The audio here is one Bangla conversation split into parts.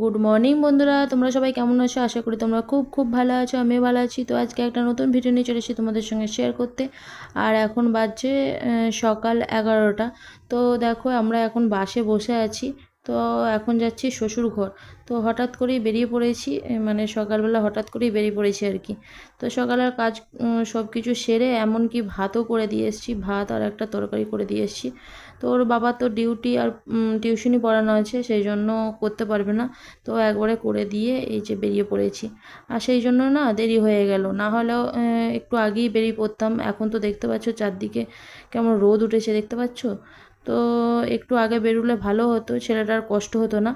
গুড মর্নিং বন্ধুরা। তোমরা সবাই কেমন আছো? আশা করি তোমরা খুব খুব ভালো আছো, আমিও ভালো আছি। তো আজকে একটা নতুন ভিডিও নিয়ে চলে এসেছি তোমাদের সঙ্গে শেয়ার করতে। আর এখন বাজছে সকাল এগারোটা। তো দেখো, আমরা এখন বাসে বসে আছি। তো এখন যাচ্ছি শ্বশুর ঘর। তো হঠাৎ করেই বেরিয়ে পড়েছি মানে সকালবেলা হঠাৎ করেই বেরিয়ে পড়েছি আর কি। তো সকালের কাজ সব কিছু সেরে এমনকি ভাতও করে দিয়ে এসেছি। ভাত আর একটা তরকারি করে দিয়ে এসেছি। তো ওর বাবা তো ডিউটি আর টিউশনই পড়ানো আছে সেই জন্য করতে পারবে না। তো একবারে করে দিয়ে এই যে বেরিয়ে পড়েছি। আর সেই জন্য না দেরি হয়ে গেল। না হলেও একটু আগেই বেরিয়ে পড়তাম। এখন তো দেখতে পাচ্ছ চারদিকে কেমন রোদ উঠেছে, দেখতে পাচ্ছ? তো একটু আগে বেরোলে ভালো হতো, ছেলেটার কষ্ট হতো না।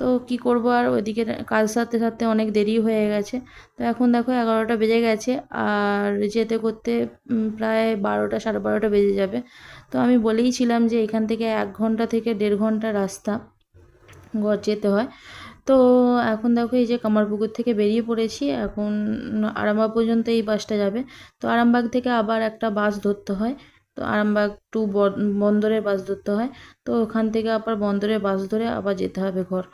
তো কি করব আর ওইদিকে কাজ সারতে সারতে অনেক দেরি হয়ে গেছে। তো এখন দেখো এগারোটা বেজে গেছে আর যেতে করতে প্রায় বারোটা, সাড়ে বারোটা বেজে যাবে। তো আমি বলেই ছিলাম যে এখান থেকে এক ঘণ্টা থেকে দেড় ঘণ্টা রাস্তা ঘর যেতে হয়। তো এখন দেখো এই যে কামারপুকুর থেকে বেরিয়ে পড়েছি, এখন আরামবাগ পর্যন্ত এই বাসটা যাবে। তো আরামবাগ থেকে আবার একটা বাস ধরতে হয়। তো আরামবাগ টু বন্দরের বাস ধরতে হয়। তো ওখান থেকে আবার বন্দরের বাস ধরে আবার যেতে হবে ঘর।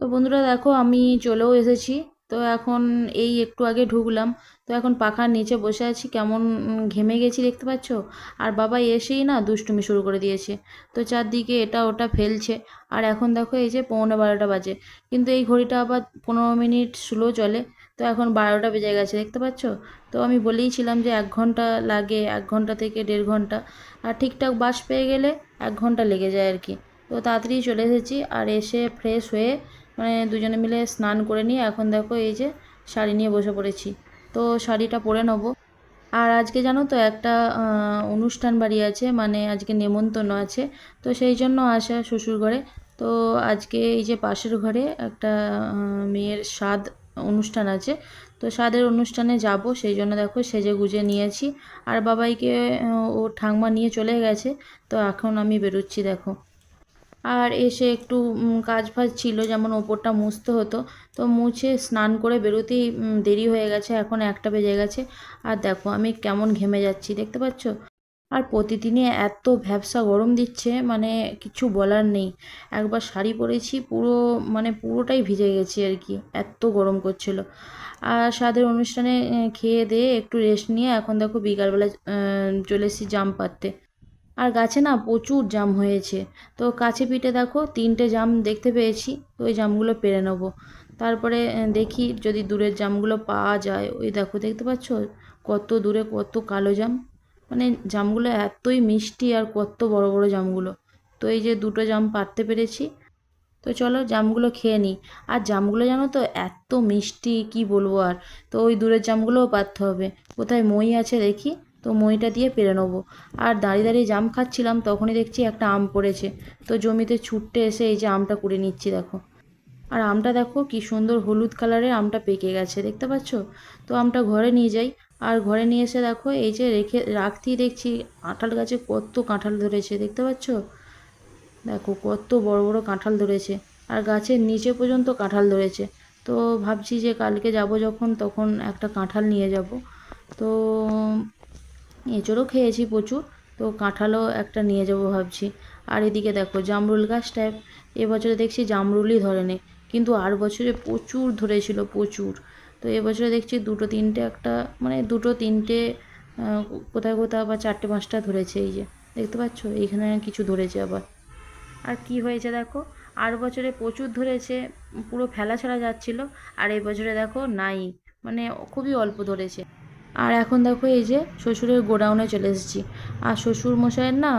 তো বন্ধুরা দেখো আমি চলেও এসেছি। তো এখন এই একটু আগে ঢুকলাম। তো এখন পাখার নিচে বসে আছি। কেমন ঘেমে গেছি দেখতে পাচ্ছ? আর বাবা এসেই না দুষ্টুমি শুরু করে দিয়েছে। তো চারদিকে এটা ওটা ফেলছে। আর এখন দেখো এই যে পৌনে বারোটা বাজে। কিন্তু এই ঘড়িটা আবার পনেরো মিনিট স্লো চলে। তো এখন বারোটা বেজে গেছে, দেখতে পাচ্ছ? তো আমি বলেইছিলাম যে এক ঘণ্টা লাগে, এক ঘণ্টা থেকে দেড় ঘণ্টা। আর ঠিকঠাক বাস পেয়ে গেলে এক ঘণ্টা লেগে যায় আর কি। তো তাড়াতাড়ি চলে এসেছি আর এসে ফ্রেশ হয়ে মানে দুজনে মিলে স্নান করে নিয়ে এখন দেখো এই যে শাড়ি নিয়ে বসে পড়েছি। তো শাড়িটা পরে নেব। আর আজকে জানো তো একটা অনুষ্ঠান বাড়ি আছে মানে আজকে নেমন্তন্ন আছে। তো সেই জন্য আসা শ্বশুর ঘরে। তো আজকে এই যে পাশের ঘরে একটা মেয়ের স্বাদ অনুষ্ঠান আছে। তো স্বাদের অনুষ্ঠানে যাব, সেই জন্য দেখো সেজে গুজে নিয়েছি। আর বাবাইকে, ও ঠাংমা নিয়ে চলে গেছে, তো এখন আমি বেরোচ্ছি দেখো। আর এসে একটু কাজ ফাজ ছিল, যেমন ওপরটা মুছতে হতো। তো মুছে স্নান করে বেরোতেই দেরি হয়ে গেছে, এখন একটা বেজে গেছে। আর দেখো আমি কেমন ঘেমে যাচ্ছি, দেখতে পাচ্ছ? আর প্রতিদিনই এত ভ্যাবসা গরম দিচ্ছে মানে কিছু বলার নেই। একবার শাড়ি পরেছি, পুরো মানে পুরোটাই ভিজে গেছি আর কি, এত গরম করছিল। আর স্বাদের অনুষ্ঠানে খেয়ে দিয়ে একটু রেস্ট নিয়ে এখন দেখো বিকালবেলা চলে এসেছি জাম পাড়তে। আর গাছে না প্রচুর জাম হয়েছে। তো কাছে পিঠে দেখো তিনটে জাম দেখতে পেয়েছি, তো ওই জামগুলো পেরে নেব। তারপরে দেখি যদি দূরের জামগুলো পাওয়া যায়, ওই দেখো দেখতে পাচ্ছ? কত দূরে কত কালো জাম। মানে জামগুলো এতই মিষ্টি আর কত বড় বড় জামগুলো। তো এই যে দুটো জাম পারতে পেরেছি। তো চলো জামগুলো খেয়ে নিই। আর জামগুলো জানো তো এত মিষ্টি, কি বলব আর? তো ওই দূরের জামগুলোও পারতে হবে। কোথায় মই আছে দেখি। তো মইটা দিয়ে পেরে নেব। আর দাঁড়িয়ে দাঁড়িয়ে জাম খাচ্ছিলাম, তখনই দেখছি একটা আম পড়েছে। তো জমিতে ছুটতে এসে এই যে আমটা কুড়ে নিচ্ছি, দেখো। আর আমটা দেখো কি সুন্দর হলুদ কালারের আমটা পেকে গেছে, দেখতে পাচ্ছ? তো আমটা ঘরে নিয়ে যাই। আর ঘরে নিয়ে এসে দেখো, এই যে রেখে, রাখতেই দেখছি কাঁঠাল গাছে কত কাঁঠাল ধরেছে, দেখতে পাচ্ছ? দেখো কত বড় বড় কাঁঠাল ধরেছে, আর গাছের নিচে পর্যন্ত কাঁঠাল ধরেছে। তো ভাবছি যে কালকে যাব যখন, তখন একটা কাঁঠাল নিয়ে যাব। তো এঁচড়ও খেয়েছি প্রচুর, তো কাঁঠালও একটা নিয়ে যাব ভাবছি। আর এদিকে দেখো জামরুল গাছটায় এবছরে দেখছি জামরুলই ধরেনি, কিন্তু আর বছরে প্রচুর ধরেছিল, প্রচুর। তো এবছরে দেখছি দুটো তিনটে একটা মানে দুটো তিনটে কোথায় কোথাও বা চারটে পাঁচটা ধরেছে এই যে। দেখতে পাচ্ছ? এইখানে কিছু ধরেছে আবার। আর কি হয়েছে দেখো? আর বছরে প্রচুর ধরেছে, পুরো ফেলা ছাড়া যাচ্ছিল, আর এই বছরে দেখো নাই। মানে খুবই অল্প ধরেছে। আর এখন দেখো এই যে শ্বশুরের গোডাউনে চলে এসেছি। আর শ্বশুর মশাইয়ের না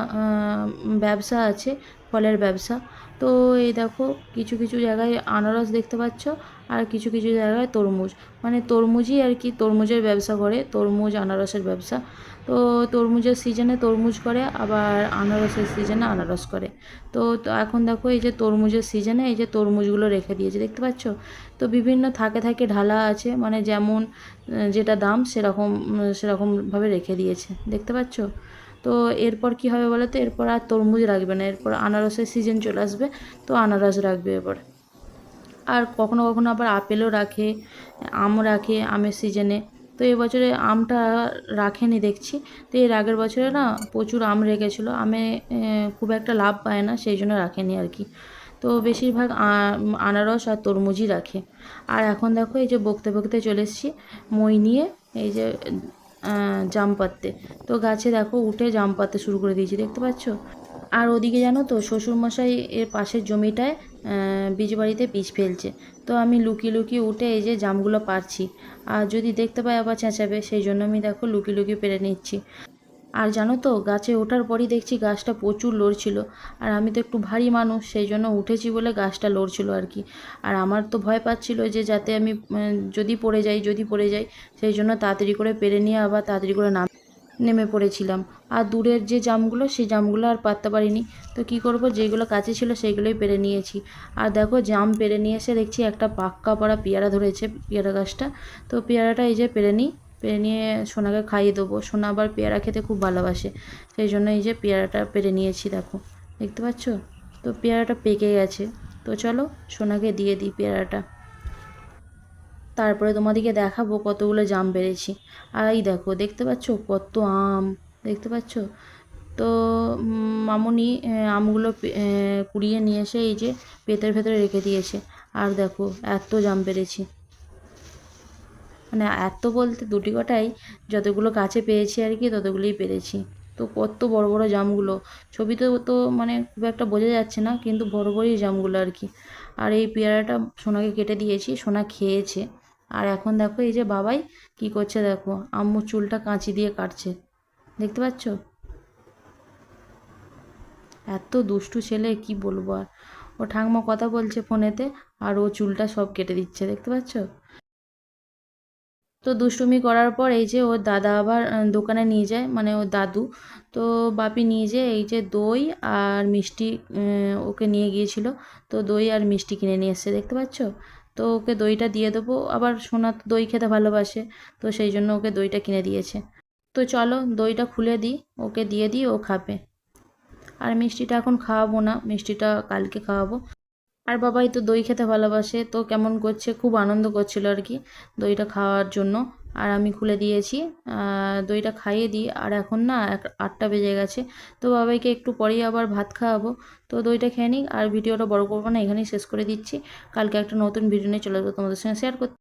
ব্যবসা আছে ফলের ব্যবসা। তো এই দেখো, কিছু কিছু জায়গায় আনারস দেখতে পাচ্ছ, আর কিছু কিছু জায়গায় তরমুজ। মানে তরমুজই আর কি তরমুজের ব্যবসা করে, তরমুজ, আনারসের ব্যবসা। তো তরমুজের সিজনে তরমুজ করে, আবার আনারসের সিজনে আনারস করে। তো এখন দেখো, এই যে তরমুজের সিজনে এই যে তরমুজগুলো রেখে দিয়েছে, দেখতে পাচ্ছ? তো বিভিন্ন থাকে থাকে ঢালা আছে মানে যেমন যেটা দাম সেরকম সেরকমভাবে রেখে দিয়েছে, দেখতে পাচ্ছ? তো এরপর কি হবে বলো তো এরপর আর তরমুজ রাখবে না। এরপর আনারসের সিজন চলে আসবে, তো আনারস রাখবে এবার আর কখনো কখনো আবার আপেলও রাখে আম রাখে আমের সিজনে তো এবছরে আমটা রাখেনি দেখছি। তো এর আগের বছরে না প্রচুর আম রেখেছিলো। আমে খুব একটা লাভ পায় না, সেই জন্য রাখেনি আর কি। তো বেশিরভাগ আনারস আর তরমুজই রাখে। আর এখন দেখো এই যে বকতে বকতে চলে এসেছি, মই নিয়ে, এই যে জাম পাততে তো গাছে দেখো উঠে জাম পাততে শুরু করে দিয়েছি, দেখতে পাচ্ছ? আর ওদিকে জানো তো, শ্বশুরমশাই এর পাশের জমিটায় বীজ বাড়িতে বীজ ফেলছে। তো আমি লুকি লুকি উঠে এই যে জামগুলো পারছি আর যদি দেখতে পাই আবার চেঁচাবে, সেই জন্য আমি দেখো লুকি লুকি পেরে নিচ্ছি। আর জানো তো, গাছে ওঠার পরই দেখছি গাছটা প্রচুর লড়ছিল। আর আমি তো একটু ভারী মানুষ, সেই জন্য উঠেছি বলে গাছটা লড়ছিল আর কি। আর আমার তো ভয় পাচ্ছিল যে যাতে আমি যদি পড়ে যাই, যদি পড়ে যাই, সেই জন্য তাড়াতাড়ি করে পেরে নিয়ে আবার তাড়াতাড়ি করে নাম, নেমে পড়েছিলাম। আর দূরের যে জামগুলো, সেই জামগুলো আর পাততে পারিনি। তো কি করব, যেগুলো কাছে ছিল সেইগুলোই পেরে নিয়েছি। আর দেখো, জাম পেরে নিয়ে এসে দেখছি একটা পাক্কা পড়া পেয়ারা ধরেছে, পেয়ারা গাছটা। তো পেয়ারাটা এই যে পেরে নিই। পেরে নিয়ে সোনাকে খাইয়ে দেবো। সোনা আবার পেয়ারা খেতে খুব ভালোবাসে। সেই জন্য এই যে পেয়ারাটা পেরে নিয়েছি, দেখো। দেখতে পাচ্ছ? তো পেয়ারাটা পেকে গেছে। তো চলো সোনাকে দিয়ে দিই পেয়ারাটা। তারপরে তোমাদেরকে দেখাবো কতগুলো জাম পেরেছি। আর এই দেখো, দেখতে পাচ্ছ? কত আম! দেখতে পাচ্ছ? তো মামুনি আমগুলো কুড়িয়ে নিয়ে এসে এই যে পেতের ভেতরে রেখে দিয়েছে। আর দেখো, এত জাম পেরেছি। মানে এত বলতে দুটি কটাই যতগুলো কাছে পেয়েছি আর কি ততগুলোই পেরেছি। তো কত বড় বড় জামগুলো। ছবিতে তো মানে খুব একটা বোঝা যাচ্ছে না, কিন্তু বড় বড়ই জামগুলো আর কি। আর এই পেয়ারাটা সোনাকে কেটে দিয়েছি, সোনা খেয়েছে। আর এখন দেখো এই যে বাবাই কি করছে দেখো, আম্মু চুলটা কাঁচি দিয়ে কাটছে। দেখতে পাচ্ছ? এত দুষ্টু ছেলে, কি বলব আর। ও ঠাকমা কথা বলছে ফোনেতে, আর ও চুলটা সব কেটে দিচ্ছে, দেখতে পাচ্ছ? তো দুষ্টুমি করার পর এই যে ওর দাদা আবার দোকানে নিয়ে যায় মানে ওর দাদু। তো বাপি নিয়ে যেয়ে এই যে দই আর মিষ্টি ওকে নিয়ে গিয়েছিল। তো দই আর মিষ্টি কিনে নিয়ে এসছে, দেখতে পাচ্ছ? তো ওকে দইটা দিয়ে দেবো। আবার সোনা তো দই খেতে ভালোবাসে, তো সেই জন্য ওকে দইটা কিনে দিয়েছে। তো চলো দইটা খুলে দিই, ওকে দিয়ে দিই, ও খাবে। আর মিষ্টিটা এখন খাওয়াবো না, মিষ্টিটা কালকে খাওয়াবো। আর বাবাই তো দই খেতে ভালোবাসে, তো কেমন করছে, খুব আনন্দ করছিল আর কি দইটা খাওয়ার জন্য। আর আমি খুলে দিয়েছি দইটা খাইয়ে দিই। আর এখন না আটটা বেজে গেছে, তো বাবাইকে একটু পরেই আবার ভাত খাওয়াবো। তো দইটা খেয়ে নিই আর ভিডিওটা বড় করব না, এখানেই শেষ করে দিচ্ছি। কালকে একটা নতুন ভিডিও নিয়ে চলে যাব তোমাদের সঙ্গে শেয়ার করতে।